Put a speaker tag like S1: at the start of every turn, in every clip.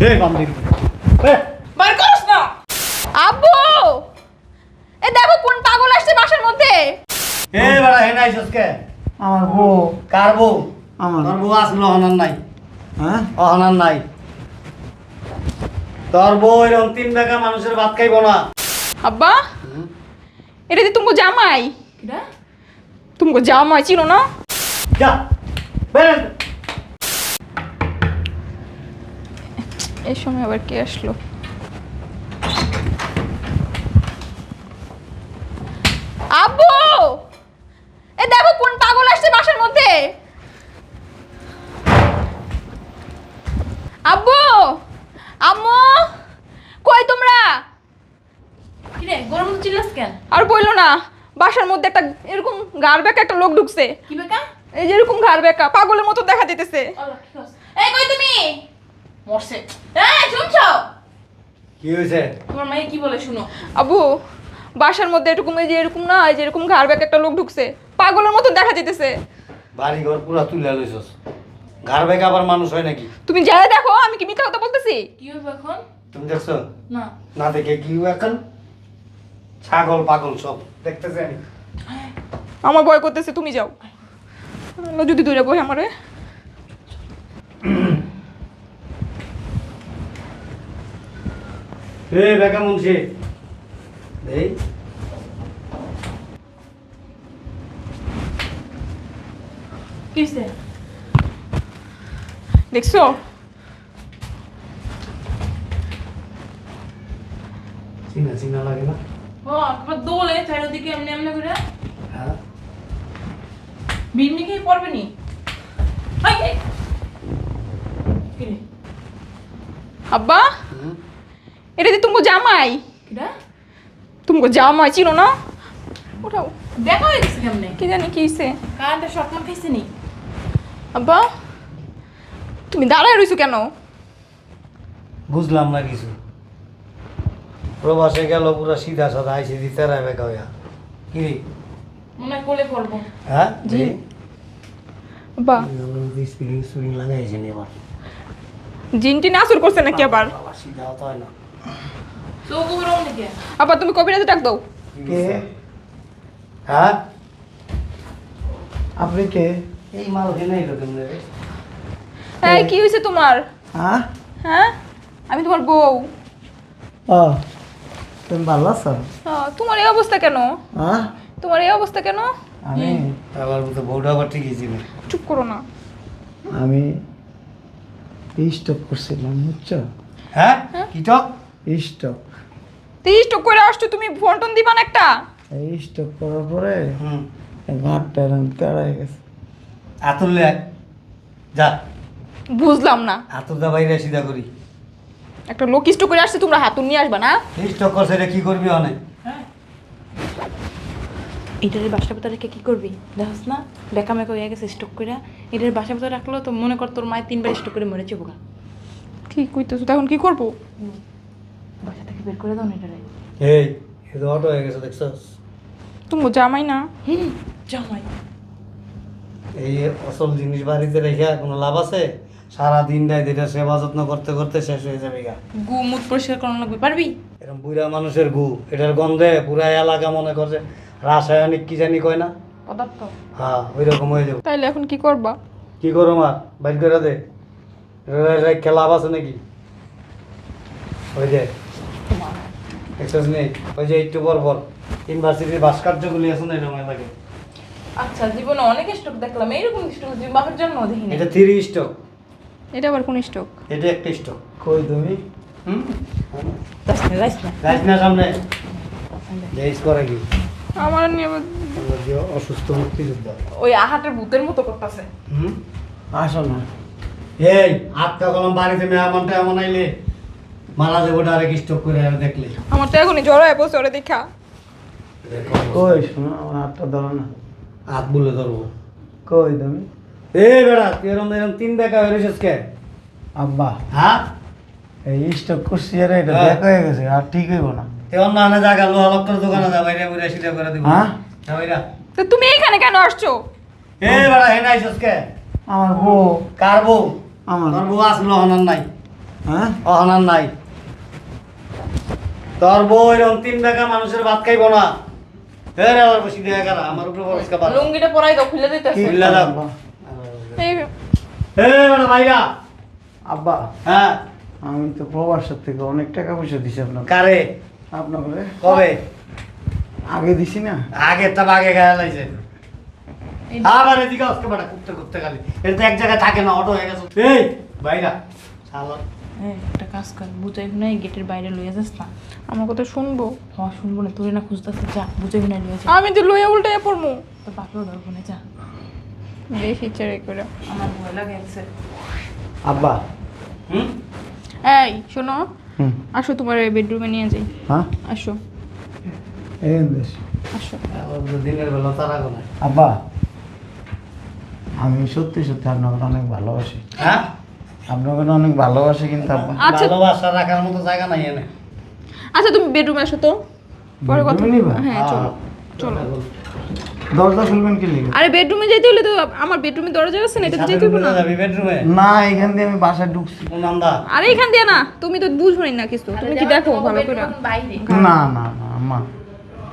S1: সে বান্দির
S2: বার করস না
S3: আব্বু! এ দেখো কোন পাগল আসছে বাসার মধ্যে।
S1: এ বেড়া
S4: আমার বউ।
S1: কার বউ?
S4: আমার।
S1: তোর বউ আসলো অহনার নাই?
S4: হ্যাঁ?
S1: অহনার নাই। তোর বউ এরকম তিন বেগা মানুষের ভাত খাইব না।
S3: আব্বা এটা যে তুমি জামাই। তুমি জামাই চিনো না?
S1: যা বের।
S3: এই সময় আবার কে আসলো? আব্বু! এ দেখো কোন পাগল আসছে বাসার মধ্যে! আব্বু! আম্মু! কই তোমরা?
S2: কিরে গরম চিল্লাস কেন?
S3: আর বলল না বাসার মধ্যে একটা এরকম গার বেকা একটা লোক ঢুকছে।
S2: কি বেকা?
S3: এই যে এরকম ঘাড় বেকা পাগলের মতো দেখা দিতেছে।
S2: এই কই তুমি? মরছে। এই শুনছো?
S1: কি হয়েছে?
S2: তোমার মায়ে কি বলে শুনো।
S3: আবু বাসার মধ্যে এরকম এই যে এরকম না এই যে এরকম ঘাড় বেকা একটা লোক ঢুকছে পাগলের মতো দেখা দিতেছে
S1: বাড়ি ঘর পুরা তুলে লইছস। ঘর বেগা আবার মানুষ হয় নাকি?
S3: তুমি যাই দেখো আমি কি মিথ্যা কথা বলতেছি?
S2: কি হবে এখন?
S1: তুমি দেখছ?
S2: না।
S1: না দেখে কি হইব এখন? ছাগল পাগল সব দেখতেছি আমি।
S3: আমার ভয় করতেছে তুমি যাও। যদি দূরে বই আমারে।
S1: বেগা মুন্সি। এই।
S3: দেখছ?
S1: চিনা চিনা লাগে না?
S2: ও একবার দোলে চারিদিকে এমনি এমনি করে।
S1: হ্যাঁ।
S2: বিড়মি কি পড়বে নি?
S3: আব্বা। এটা যে তুমি জামাই। তুমি জামাই চিনো না? ওঠাও
S2: দেখা হয়ে গেছে কেমনে?
S3: কি জানি কি হইছে?
S2: কারেন্টে শর্ট মার খাইছে নি?
S3: আব্বা তুমি দাঁড়ায় রইছো কেন?
S1: বুঝলাম না কিছু। প্রবাসে গেল পুরা সিধা সাদা আইসি দিতে রায় বেগা হইয়া। কি
S2: মনে কোলে পড়ব।
S1: হ্যাঁ?
S3: জি।
S1: এবার।
S3: জিনটি নাসুর করছে নাকি আবার?
S1: সিধা হতে হয় না।
S3: আবার তুমি কবিরাজে ডাক দাও।
S4: কে?
S1: হ্যাঁ?
S4: আপনি কে?
S1: এই মাল হেনে এলো কেমনে রে?
S3: এই কি হয়েছে তোমার?
S4: হ্যাঁ?
S3: হ্যাঁ? আমি তোমার বউ।
S4: ও তুমি ভালো আছো?
S3: তোমার এই অবস্থা কেন?
S4: হ্যাঁ?
S3: তোমার এই অবস্থা কেন?
S4: আমি
S1: আবার তো বউটা আবার ঠিকই ছিল।
S3: চুপ করো না।
S4: আমি স্টক করছিলাম বুঝছ?
S1: হ্যাঁ? কি টক?
S4: স্টক
S3: তিরিশ টক করে আসছো তুমি ফোন টোন দিবা না একটা?
S4: এই স্টক করার পরে
S1: হুম।
S4: ঘাটটা এরকম তেড়াই গেছে।
S1: আতুর লে যা।
S3: বুঝলাম না।
S1: আতুর দা বাইরে সিধা করি।
S3: একটা লোক স্টক করে আসছে তোমরা হাতুন নিয়ে আসবা না?
S1: স্টক করছে এটা কি করবি অনেক
S2: হ্যাঁ। এটার বাসা ভিতরে রেখে কি করবি? দেখস না বেকা মেকা হয়ে গেছে স্টক করে এটার বাসা ভিতরে রাখল তো মনে কর তোর মায়ের তিনবার স্টক করে মরেছে বোকা
S3: কি কইতেছো তখন কি করব?
S2: বাসা বের করে দাও না এটারে।
S1: এই এ তো অটো হয়ে গেছে দেখছস
S3: তুমি জামাই না?
S2: হুম জামাই।
S1: এই অসল জিনিস বাড়িতে রেখে কোনো লাভ আছে? সারা দিন রাত এটা সেবা যত্ন করতে করতে শেষ হয়ে যাবে গা।
S2: গু মুখ পরিষ্কার করানো লাগবে পারবি?
S1: এরকম বুড়া মানুষের গু এটার গন্ধে পুরা এলাকা মনে করছে। রাসায়নিক কি জানি কয় না?
S2: পদার্থ।
S1: হ্যাঁ ওই রকম হয়ে যাবে।
S3: তাইলে এখন কি করবা?
S1: কি করো মা বাইর করে দে। রেখে লাভ আছে নাকি? ওই যে এক্সাস নেই। ওই যে একটু পর পর ইউনিভার্সিটির ভাস্কর্যগুলি আছে না এরকম এলাকায়
S2: আচ্ছা জীবনে অনেক স্টক দেখলাম এইরকম স্টক বাপের জন্ম দেখিনি।
S1: এটা থ্রি স্টক
S3: এটা আবার কোন স্টক
S1: এটা একটা স্টক
S4: কই তুমি?
S1: হুম?
S2: না যাস না।
S1: সামনে। যাইস করে কি
S3: আমার নিয়ে
S1: অসুস্থ মুক্তিযোদ্ধা।
S2: ওই আহাটের ভূতের মতো করতেছে।
S1: হুম?
S4: আসো না।
S1: এই আটটা কলম বাড়িতে মেহমানটা এমন আইলে। মারা যাব ডাইরেক্ট স্টক করে আর দেখলে।
S3: আমার তো এখনই জ্বর হয়ে বসে ওরে দেখা।
S4: কই শোনো আমার হাতটা ধরো না।
S1: হাত বলে ধরবো।
S4: কই তুমি?
S1: এ বেড়া তুই এরম এরম তিন দেখা হয়ে রয়েছিস কে?
S4: আব্বা।
S1: হ্যাঁ?
S4: এই স্টক করছি আর এটা
S1: হ্যাঁ।
S4: দেখা হয়ে গেছে আর ঠিক হইব না।
S1: অন্য আনে জায়গা লোহা লক্কর দোকানে যা বাইরে বাইরে সিধা করে দিব।
S4: হ্যাঁ?
S1: যা বাইরা।
S3: তো তুমি এইখানে কেন আসছো?
S1: এ বেড়া হে নাই কে?
S4: আমার বউ।
S1: কার বউ?
S4: আমার
S1: বউ আসলো হনার নাই।
S4: হ্যাঁ?
S1: অহনার নাই। তোর বউ এরকম তিন টাকা মানুষের ভাত খাইব না। এর আবার বসি দিয়ে এগারা আমার উপরে বরস কাবার
S3: লুঙ্গিটা পরাই দাও খুলে দিতেছে
S4: কি
S1: খুললা দাও।
S4: আব্বা?
S3: এই
S1: মানে ভাইরা
S4: আব্বা
S1: হ্যাঁ।
S4: আমি তো প্রবাসের থেকে অনেক টাকা পয়সা দিছি আপনাকে।
S1: কারে?
S4: আপনাকে?
S1: কবে?
S4: আগে দিছি না?
S1: আগে তো আগে গায়ে লাইছে আবার এদিকে আজকে বাটা কুত্তে কুত্তে খালি। এটা তো এক জায়গায় থাকে না অটো হয়ে গেছে। এই ভাইরা শালা।
S2: এই, একটা কাজ কর বুঝাই না গেটের বাইরে লইয়া যাস না।
S3: আমার কথা শুনব?
S2: হওয়া শুনব না তোরে না খুঁজতেছে যা বুঝাই না লইয়া যা।
S3: আমি তো লইয়া উল্টে পড়মু।
S2: তো বাপেও ধরবো না যা।
S3: বেশি ছেড়ে করে।
S2: আমার ভয় লাগে
S4: আব্বা।
S1: হুম?
S3: এই শোনো
S4: হুম।
S3: আসো তোমার বেডরুমে নিয়ে যাই।
S4: হ্যাঁ?
S3: আসো।
S4: এই দেশ
S3: আসো।
S1: দিনের বেলা তারা
S4: আব্বা আমি সত্যি সত্যি আপনাকে অনেক ভালোবাসি।
S1: হ্যাঁ?
S4: আপনাকে অনেক ভালোবাসি কিন্তু আব্বা।
S3: আচ্ছা।
S1: ভালোবাসা রাখার মতো জায়গা নাই এনে।
S3: আচ্ছা তুমি বেডরুমে আসো তো। পরে কথা হ্যাঁ চলো চলো।
S4: দরজা খুলবেন কি লিখে
S3: আরে বেডরুমে যাইতে হলে তো আমার বেডরুমে দরজা আছে না এটা তো যেতে হবে না।
S1: যাবি বেডরুমে
S4: না এখান দিয়ে আমি বাসায় ঢুকছি।
S1: কোন নামদা
S3: আরে এখান দিয়ে না তুমি তো বুঝবই না কিছু। তুমি কি দেখো ভালো করে?
S4: না না না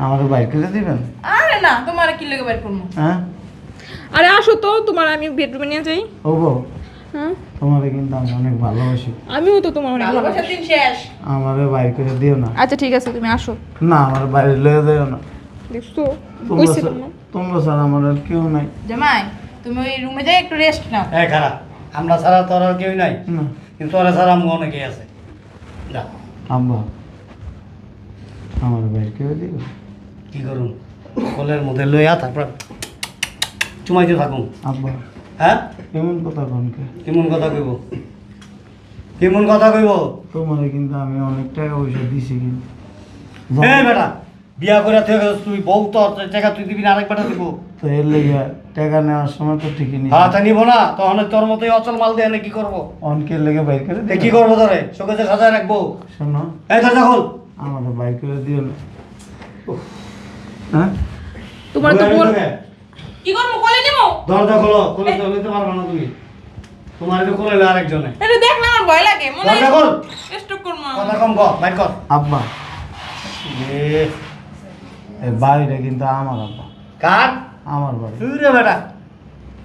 S4: আমাকে বাইর করে দিবেন?
S2: আরে না তোমার কি লেগে বাইর করব?
S4: হ্যাঁ?
S3: আরে আসো তো তোমার আমি বেডরুমে নিয়ে যাই।
S4: ও বউ
S3: হ্যাঁ
S4: তোমারে কিন্তু আমি অনেক ভালোবাসি।
S3: আমিও তো তোমার অনেক ভালো
S2: ভালোবাসার দিন শেষ।
S4: আমারে বাইর করে দিও না।
S3: আচ্ছা ঠিক আছে তুমি আসো।
S4: না আমার বাইরে লয়ে দিও না।
S3: দেখছ?
S4: তোমরা ছাড়া- তোমরা ছাড়া আমার আর কেউ নাই।
S2: জামাই তুমি ওই রুমে যাই একটু রেস্ট নাও।
S1: এ খারাপ। আমরা ছাড়া তোর আর কেউ নাই। কিন্তু তোরা ছাড়া আমি অনেকেই আছে। যা।
S4: আব্বা আমার বাইর করে দিও।
S1: কি করুন কলের মধ্যে লইয়া তারপর চুমাইতে থাকুন
S4: আব্বা।
S1: হ্যাঁ?
S4: কেমন কথা কনকে
S1: কেমন কথা কইব? কেমন কথা কইব?
S4: তোমারে কিন্তু আমি অনেক টাকা পয়সা দিছি কিন্তু।
S1: এই বেটা বিয়া করে থেকে তুই বউ তো টাকা তুই দিবি না আরেক বেটা দিব।
S4: তো এর লেগে টাকা নেওয়ার সময় তো ঠিকই নিছি।
S1: হ্যাঁ তা নিব না তখন তোর মতোই অচল মাল দিয়ে এনে কি করব?
S4: অনকের লেগে বাইর করে দিও
S1: কি করব তোরে? চোখে সাজায় রাখব।
S4: শোনো।
S1: এই দরজা খোল।
S4: আমার বাইর করে দিও না। হ্যাঁ
S3: তোমার তো বল
S2: কি করব কোলে নিবো?
S1: দরজা খোলো খুলে তো নিতে পারবে না তুমি। তোমার তো খুলে আরেকজনে।
S2: এটা দেখ না আমার ভয় লাগে। মনে
S1: দরজা খোল।
S2: রেস্ট করব
S1: কথা কম কর বাইর কর।
S4: আব্বা।
S1: এ,
S4: বাড়িটা কিন্তু আমার আব্বা।
S1: কার?
S4: আমার বাড়ি।
S1: তুই রে বেটা।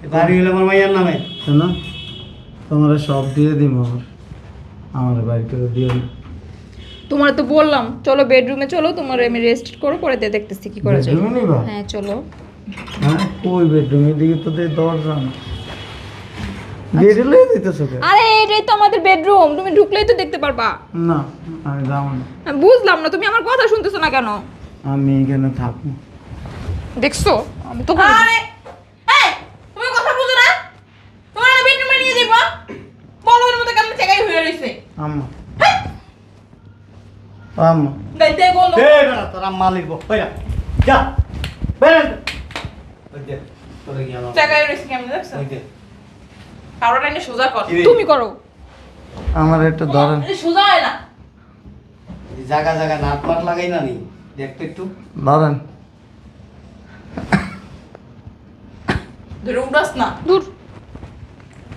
S1: এ বাড়ি হইলে আমার মাইয়ার নামে।
S4: শোনো তোমার সব দিয়ে দিম আমার আমার বাইর করে দিও না।
S3: তোমার তো বললাম চলো বেডরুমে চলো তোমার আমি রেস্ট করো পরে দিয়ে দেখতেছি কি করা যায়। হ্যাঁ চলো।
S4: হ্যাঁ? কই বেডরুমের দিকে তো দরজা। না গেটে লয়ে দিতেছো কে
S3: আরে এটাই তো আমাদের বেডরুম। তুমি ঢুকলেই তো দেখতে পারবা।
S4: না আমি যাব না।
S3: আমি বুঝলাম না তুমি আমার কথা শুনতেছো না কেন?
S4: আমি এখানে থাকব।
S3: দেখছ? আমি তো
S2: আরে এই তুমি কথা বুঝো না? তোমার বেডরুমে নিয়ে যাব। বলো ওর মতো কেমন চেকাই হয়ে রইছে।
S4: আম্মা। আম্মা।
S2: গাইতে বলো।
S1: এ বেটা তোর আম্মা লিখব যা বেরেন আমার
S2: কেমন দেখছ?
S1: ওই
S2: লাইনে সোজা কর।
S3: তুমি করো।
S4: আমার একটা ধরেন।
S2: সোজা হয় না।
S1: জায়গা জায়গা নাট মাট লাগাই না নি? দেখতে একটু।
S4: ধরেন।
S2: ধরে উঠাস না।
S3: দূর।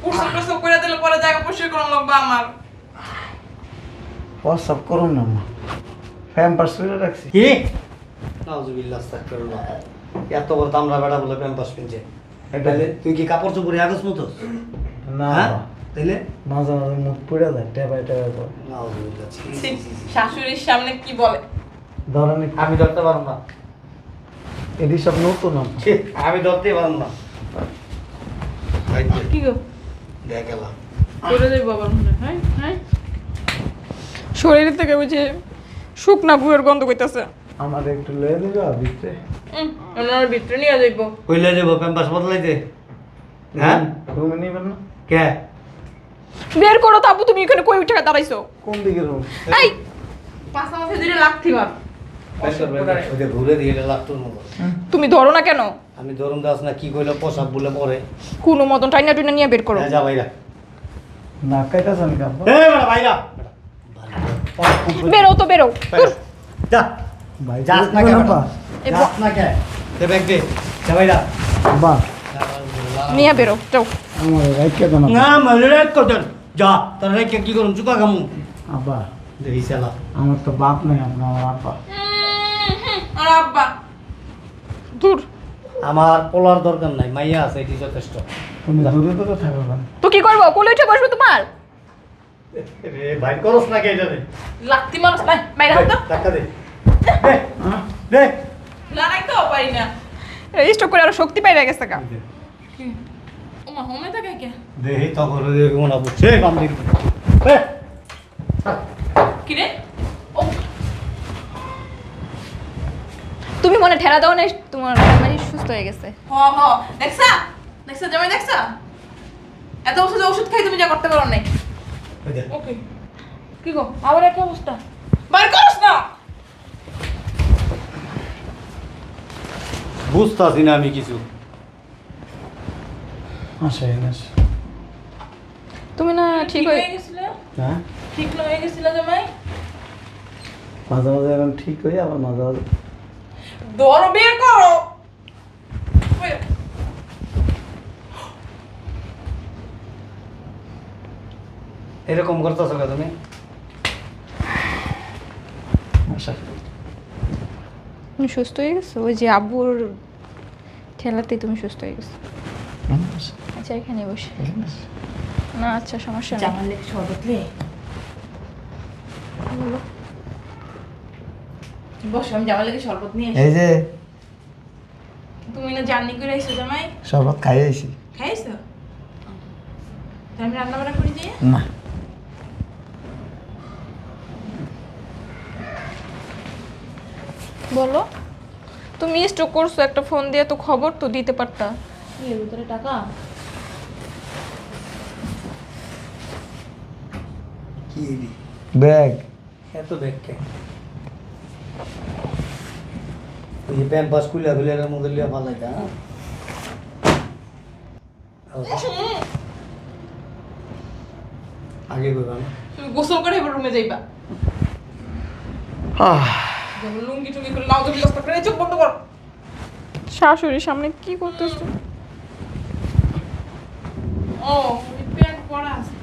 S2: প্রসব প্রসব করে দিলে পরে জায়গা পরিষ্কার করার লাগবে আমার।
S4: প্রস্তাব করুন না ফ্যান পাস করে রাখছি।
S1: কি? নাউজুবিল্লাহ আস্তাগফিরুল্লাহ। এত বড় তামরা বেড়া বলে প্যাম্পাস পিনছে তাইলে তুই কি কাপড় চোপড়ে আগস মতো
S4: না।
S1: হ্যাঁ। তাইলে?
S4: মাঝে মাঝে মুখ পুড়ে যায় টেপাই টেপাই করে।
S2: শাশুড়ির সামনে কি বলে?
S4: ধরেন
S1: আমি ধরতে পারব না।
S4: এটি সব নতুন
S1: আমি ধরতে পারব না।
S2: কি গো?
S1: দেখ এলা।
S2: করে দেবো আবার মনে হয় হ্যাঁ। হ্যাঁ
S3: শরীর থেকে ওই যে শুকনা গুয়ের গন্ধ কইতাছে।
S4: আমার একটু লয়ে দিবে ভিতরে
S2: ওনার ভিতরে নিয়ে যাইবো।
S1: কইলে যাব প্যাম্পাস বদলাইতে। হ্যাঁ?
S4: রুমে নিবেন না?
S1: কে?
S3: বের করো তাবু তুমি এখানে কই টাকা দাঁড়াইছো?
S4: কোন দিকে রুম?
S3: এই!
S2: পাঁচা মাসে দিলে লাথি মার
S1: বের বের কর। ওই ঘুরে দিয়ে এটা লাফটুর মতো
S3: তুমি ধরো না কেন?
S1: আমি ধরুন দাস না কি কইলো পোশাক বলে পরে।
S3: কোনো মতন টাইনা টুইনা নিয়ে বের করো।
S1: হ্যাঁ, যা বাইরা।
S4: না কাইতাছেন কি আব্বা?
S1: এ বাইরা।
S3: বেরো তো বেরো।
S1: যা।
S4: ভাই
S1: যাস না যাস না দে ব্যাগ দে। যা বাইরা
S4: আব্বা
S3: নিয়ে বেরো যাও।
S4: আমার রাইট না
S1: না যা তোর কি চুকা
S4: আমার তো বাপ নেই আপনার আব্বা।
S3: আর আব্বা। দূর।
S1: আমার পোলার দরকার নাই মাইয়া আছে এটি যথেষ্ট।
S4: তুমি দূরে দূরে থাকো কেন
S3: তো কি করব? কোলে উঠে বসবো তোমার?
S1: রে ভাই করস না কে দে
S2: লাত্তি মানুষ নাই মাইরা হতো
S1: ধাক্কা দে দে? দে
S2: লড়াই পারি না।
S3: স্টক করে আরও শক্তি পাই গেছে গা।
S2: ওমা হোমে থাকে কে?
S1: দেহি তো করে দে মনে বুঝছে বাম দিক দে।
S2: কি রে ও।
S3: তুমি মনে ঠেলা দাও না তোমার মানে সুস্থ হয়ে গেছে।
S2: হ হ। দেখছা? দেখছা জামাই দেখছা? এত ওষুধ ওষুধ খাই তুমি যা করতে পারো নাই। ওকে কি গো? আবার একই অবস্থা? বার করস না!
S1: বুঝতাছি না আমি কিছু।
S4: আসে
S3: তুমি না ঠিক হয়ে
S2: হয়ে গেছিল?
S1: হ্যাঁ?
S2: ঠিক হয়ে গেছিল জামাই?
S4: মাঝে মাঝে এখন ঠিক হই আবার মাঝে মাঝে
S2: বের করো!
S1: এরকম করতেছো কে তুমি?
S3: তুমি সুস্থ হয়ে গেছো? ওই যে আব্বুর ঠেলাতেই তুমি সুস্থ হয়ে গেছো। আচ্ছা এখানে বসে। না আচ্ছা সমস্যা নেই।
S2: জামাই লেগে শরবত লে
S3: বলো।
S2: আমি জামাই লেগে শরবত নিয়ে
S4: এই যে।
S2: তুমি না জার্নি করে আইছো জামাই?
S4: শরবত খাই আইছি
S2: খাইছো আমি রান্না বান্না করে দিয়ে?
S4: না।
S3: বলো। তুমি স্টক করছ একটা ফোন দিয়ে তো খবর তো দিতে পারতা।
S2: এর ভিতরে টাকা?
S1: কি দি
S4: ব্যাগ।
S1: এত দেখকে ওই যে প্যাম্পাস খুলে খুলে এর মধ্যে লিয়া ভালো লাগে হ্যাঁ আগে কইবা
S2: তুমি গোসল করে এবার রুমে যাইবা। যেমন চোখ বন্ধ কর।
S3: শাশুড়ির সামনে কি করতেছো?
S2: ও প্যান্ট পরা আছে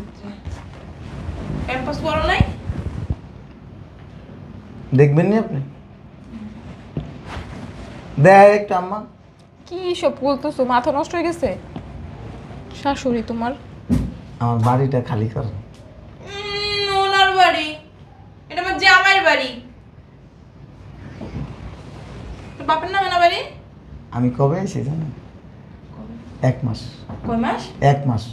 S2: প্যাম্পাস পরা নাই?
S4: দেখবেন নি আপনি? দেয় একটু আম্মা।
S3: কি সব বলতেছো? মাথা নষ্ট হয়ে গেছে? শাশুড়ি তোমার?
S4: আমার বাড়িটা খালি কর
S2: উম, ওনার বাড়ি এটা আমার জামাইয়ের বাড়ি নামে বাড়ি
S4: আমি কবে জানেন? এক মাস।
S2: কয় মাস?
S4: এক মাস।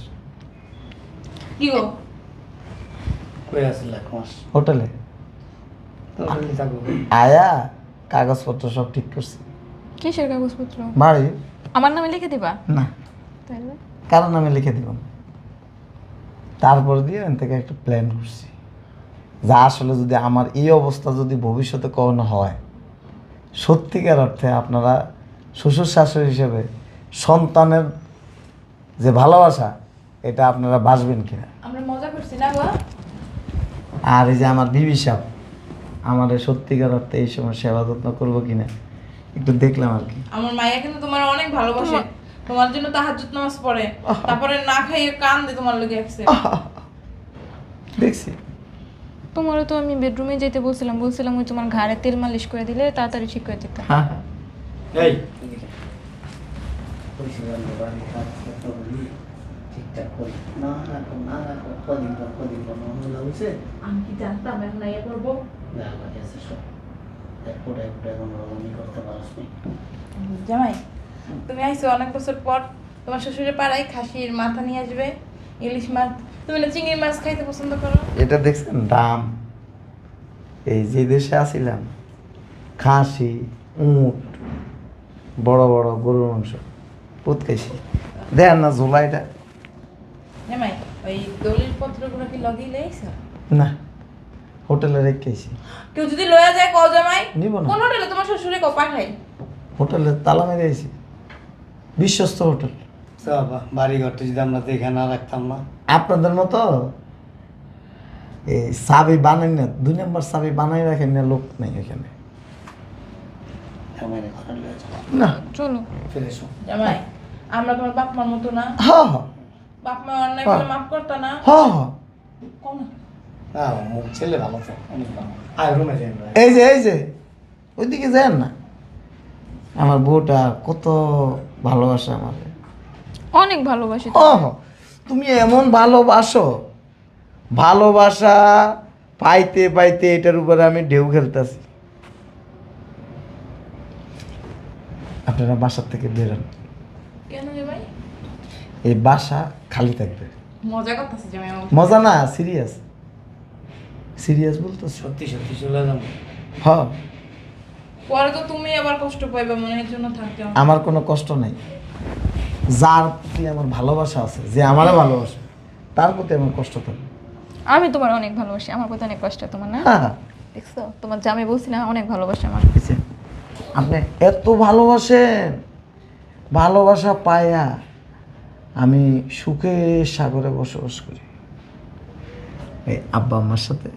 S2: কি গো?
S1: কই আসলে এক মাস?
S4: হোটেলে। আয়া কাগজপত্র সব ঠিক করছি।
S3: কিসের কাগজপত্র?
S4: বাড়ি
S3: আমার নামে লিখে দিবা?
S4: না। কারও নামে লিখে দিব? তারপর দিয়ে এখান থেকে একটা প্ল্যান করছি। যা আসলে যদি আমার এই অবস্থা যদি ভবিষ্যতে কখনো হয় সত্যিকার অর্থে আপনারা শ্বশুর শাশুড়ি হিসেবে সন্তানের যে ভালোবাসা এটা আপনারা বাঁচবেন কিনা?
S2: আমরা মজা করছি না গো?
S4: আর এই যে আমার বিবি সাহেব আমার এই সত্যিকার অর্থে এই সময় সেবা যত্ন করব কিনা একটু দেখলাম আর কি।
S2: আমার মাইয়া কিন্তু তোমার অনেক ভালোবাসে। তোমার জন্য তাহাজ্জুদ নামাজ পড়ে। তারপরে না খাইয়ে কান দিয়ে তোমার লগে একসে
S4: দেখছি।
S3: তোমারও তো আমি বেডরুমে যেতে বলছিলাম। বলছিলাম ওই তোমার ঘাড়ে তেল মালিশ করে দিলে তাড়াতাড়ি ঠিক করে দিতাম
S4: হ্যাঁ। হ্যাঁ
S1: এই
S4: না
S2: এখন জামাই তুমি আইছো অনেক বছর পর। তোমার শ্বশুরের পাড়ায় খাসির মাথা নিয়ে আসবে। ইলিশ মাছ। তুমি না চিংড়ি মাছ খাইতে পছন্দ করো?
S4: এটা দেখছেন দাম। এই যে দেশে আসিলাম খাসি উট বড় বড় গরুর মাংস পুতকাইছি দেন না ঝোলা এটা।
S2: জামাই ওই দলিল পত্রগুলো কি লগেই লইছো?
S4: না হোটেলে রেখেছি
S2: কেউ যদি লয়া যায় কও জামাই
S4: নিব না।
S2: কোন হোটেলে তোমার শ্বশুরে কও পাঠাই
S4: হোটেলে তালা মেরে আইছি। বিশ্বস্ত হোটেল।
S1: বাবা বাড়ি ঘরটা যদি আমরা দেখে না রাখতাম না।
S4: আপনাদের মতো? এই চাবি বানাই না দুই নম্বর চাবি বানাই রাখেন না লোক নেই এখানে। না।
S3: চলো।
S1: ফিরে
S2: জামাই আমরা তোমার বাপ মার মতো না?
S4: হ্যাঁ হ্যাঁ
S2: বাপ মা অন্যায়
S4: হ্যাঁ।
S2: করে মাফ করতা না?
S4: হ্যাঁ হ্যাঁ
S2: কোন?
S1: হ্যাঁ ছেলে ভালো তো অনেক ভালো। আয় রুমে যাই
S4: এই যে এই যে ওইদিকে যান না। আমার বউটা কত ভালোবাসে আমাকে।
S3: অনেক ভালোবাসি
S4: ও তুমি এমন ভালোবাসো। ভালোবাসা পাইতে পাইতে এটার উপরে আমি ঢেউ খেলতেছি। আপনারা বাসার থেকে বেরোন
S2: কেন জামাই
S4: এই বাসা খালি থাকবে।
S2: মজা করতেছে
S4: মজা না সিরিয়াস। সিরিয়াস বলতো?
S1: সত্যি সত্যি চলে যাব।
S4: হ।
S2: পরে তো তুমি আবার কষ্ট পাইবে মনে এর জন্য থাকতে
S4: আমার কোনো কষ্ট নাই। যার প্রতি আমার ভালোবাসা আছে যে আমারও ভালোবাসে তার প্রতি আমার কষ্ট থাকে
S3: আমি তোমার অনেক ভালোবাসি আমার প্রতি অনেক কষ্ট তোমার না?
S4: হ্যাঁ
S3: দেখছ? তোমার জামাই বলছি না অনেক ভালোবাসে আমার?
S4: আপনি এত ভালোবাসেন ভালোবাসা পায়া আমি সুখের সাগরে বসবাস করি। এই আব্বা আমার সাথে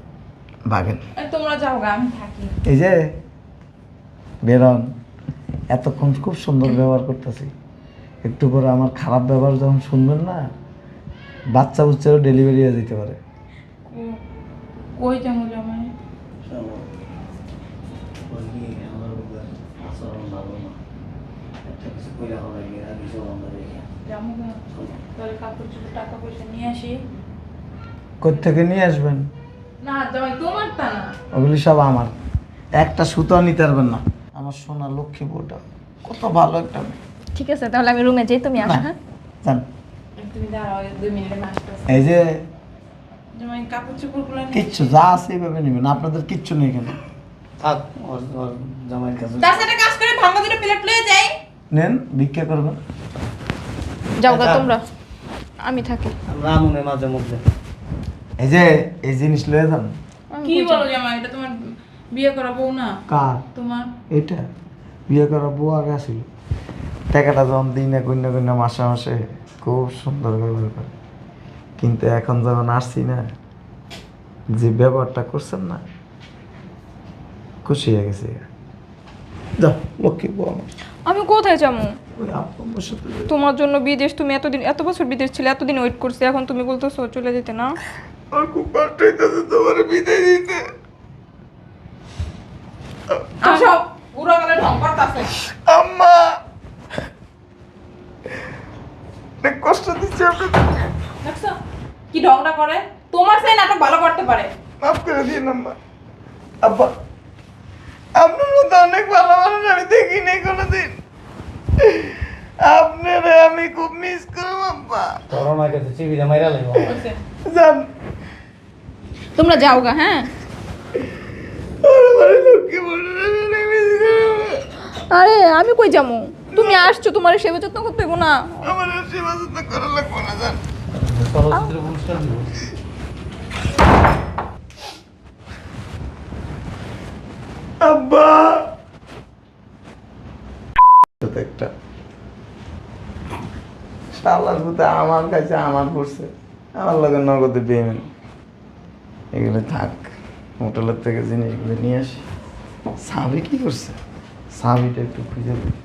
S4: বাগেন।
S2: তোমরা যাও গা আমি থাকি।
S4: এই যে বেরন এতক্ষণ খুব সুন্দর ব্যবহার করতেছি। একটু পরে আমার খারাপ ব্যবহার যখন শুনবেন না বাচ্চা বুচ্চারও ডেলিভারি হয়ে যেতে পারে।
S2: কই যাব জামাই?
S4: থেকে নিয়ে আসবেন?
S2: না জামাই তোমার তা না।
S4: ওগুলি সব আমার। একটা সুতো নিতে পারবেন না। আমার সোনা লক্ষ্মী বউটা কত ভালো একটা মেয়ে।
S3: ঠিক আছে তাহলে আমি রুমে যাই তুমি আসো হ্যাঁ?
S4: জান
S2: তুমি দাঁড়াও এই দুই মিনিটে
S4: এই যে কিচ্ছু যা আছে এইভাবে নেবেন আপনাদের কিচ্ছু নেই কেন
S1: থাক ওর ওর জামাইয়ের কাছে
S2: তার সাথে কাজ করে ভাঙা দুটো প্লেট লয়ে যাই।
S4: নেন ভিক্ষা করবেন।
S3: যাও গা। তোমরা আমি থাকি।
S1: আমরা মনে মাঝে মধ্যে।
S4: এই যে এই জিনিস লয়ে যান।
S2: কি বলো জামাই এটা তোমার বিয়ে করা বউ না?
S4: কার?
S2: তোমার?
S4: এটা? বিয়ে করা বউ আগে আসিল। টাকাটা যখন দিই না কন্যা কন্যা মাসে মাসে খুব সুন্দর ব্যবহার করে। কিন্তু এখন যখন আসছি না যে ব্যবহারটা করছেন না খুশি হয়ে গেছে। লক্ষ্মী বউ
S3: আমি কোথায় যাব?
S4: ওই আপু আমার
S3: তোমার জন্য বিদেশ তুমি এতদিন এত বছর বিদেশ ছিলে এতদিন ওয়েট করছি এখন তুমি বলতেছো চলে যেতে না?
S4: আমার খুব কষ্ট হইতেছে তোমার বিদায় দিতে।
S2: আসো গেলে ঢং করতেছে
S4: আম্মা অনেক কষ্ট দিচ্ছে
S2: দেখছ? কি ঢংটা করে? তোমার সেই নাটক ভালো করতে পারে।
S4: মাফ করে দিন আম্মা। আব্বা আপনার মতো অনেক ভালো মানুষ আমি দেখি নাই কোনোদিন। আপনারে আমি খুব মিস করব আব্বা।
S1: করোনা মাইরা লাগবো
S3: তোমরা যাও গা হ্যাঁ? আরে আমি কই যাব? তুমি আসছো তোমার সেবা যত্ন করতে হইবো না।
S4: আমার সেবা যত্ন করা লাগবে না জান।
S1: পুরস্কার দিব
S4: আব্বা! একটা শালার পুতে আমার কাছে আমার পড়ছে আমার লগে নগদে পেমেন্ট। এগুলো থাক হোটেলের থেকে জিনিসগুলো নিয়ে আসি। সাবি কি করছে? সাবিটা একটু খুঁজে দেখি।